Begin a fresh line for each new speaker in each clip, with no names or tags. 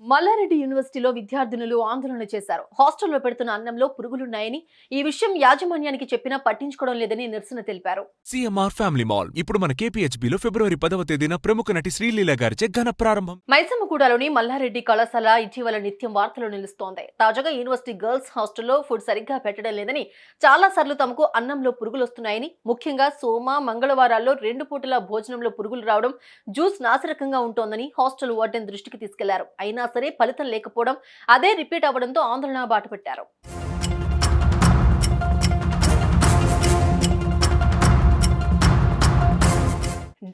మల్లారెడ్డి యూనివర్సిటీలో విద్యార్థినులు ఆందోళన చేశారు. హాస్టల్లో పెడుతున్న అన్నంలో పురుగులున్నాయని ఈ విషయం యాజమాన్యానికి చెప్పినా పట్టించుకోవడం లేదని నిరసన తెలిపారు.
సిఎంఆర్ ఫ్యామిలీ మాల్ ఇప్పుడు మన కేపీహెచ్బీలో ఫిబ్రవరి పదవ తేదీన ప్రముఖ నటి శ్రీలీల గారిచే ఘన ప్రారంభం.
మైసమ్మగూడలోని మల్లారెడ్డి కళాశాల ఇటీవల నిత్యం వార్తలు నిలుస్తోంది. తాజాగా యూనివర్సిటీ గర్ల్స్ హాస్టల్లో ఫుడ్ సరిగ్గా పెట్టడం లేదని చాలా సార్లు తమకు అన్నంలో పురుగులు వస్తున్నాయని ముఖ్యంగా సోమ మంగళవారాల్లో రెండు పూటల భోజనంలో పురుగులు రావడం జ్యూస్ నాసిరకంగా ఉంటోందని హాస్టల్ వార్డెన్ దృష్టికి తీసుకెళ్ళారు. అయినా సరే ఫలితం లేకపోవడం అదే రిపీట్ అవ్వడంతో ఆందోళన బాటపెట్టారు.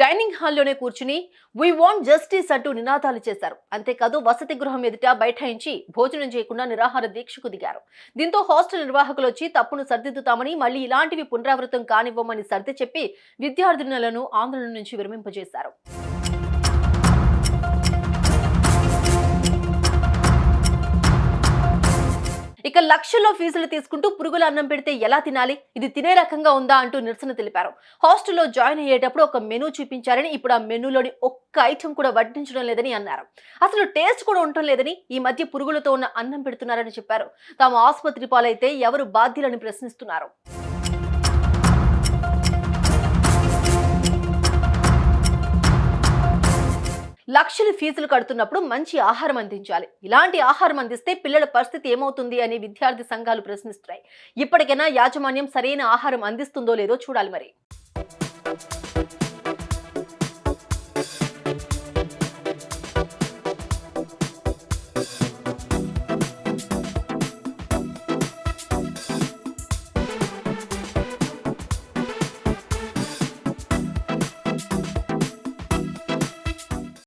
డైనింగ్ హాల్లోనే కూర్చుని వీ వాంట్ జస్టిస్ అంటూ నినాదాలు చేశారు. అంతేకాదు వసతి గృహం ఎదుట బైఠాయించి భోజనం చేయకుండా నిరాహార దీక్షకు దిగారు. దీంతో హాస్టల్ నిర్వాహకులు వచ్చి తప్పును సరిదిద్దుతామని మళ్ళీ ఇలాంటివి పునరావృతం కానివ్వమని సర్ది చెప్పి విద్యార్థినులను ఆందోళన నుంచి విరమింపజేశారు. ఇక లక్షల్లో ఫీజులు తీసుకుంటూ పురుగుల అన్నం పెడితే ఎలా తినాలి? ఇది తినే రకంగా ఉందా? అంటూ నిరసన తెలిపారు. హాస్టల్లో జాయిన్ అయ్యేటప్పుడు ఒక మెనూ చూపించారని ఇప్పుడు ఆ మెనూలోని ఒక్క ఐటెం కూడా వడ్డించడం లేదని అన్నారు. అసలు టేస్ట్ కూడా ఉండటం లేదని ఈ మధ్య పురుగులతో ఉన్న అన్నం పెడుతున్నారని చెప్పారు. తాము ఆసుపత్రి పాలైతే ఎవరు బాధ్యులని ప్రశ్నిస్తున్నారు. లక్షలు ఫీజులు కడుతున్నప్పుడు మంచి ఆహారం అందించాలి. ఇలాంటి ఆహారం అందిస్తే పిల్లల పరిస్థితి ఏమవుతుంది అని విద్యార్థి సంఘాలు ప్రశ్నిస్తున్నాయి. ఇప్పటికైనా యాజమాన్యం సరైన ఆహారం అందిస్తుందో లేదో చూడాలి మరి.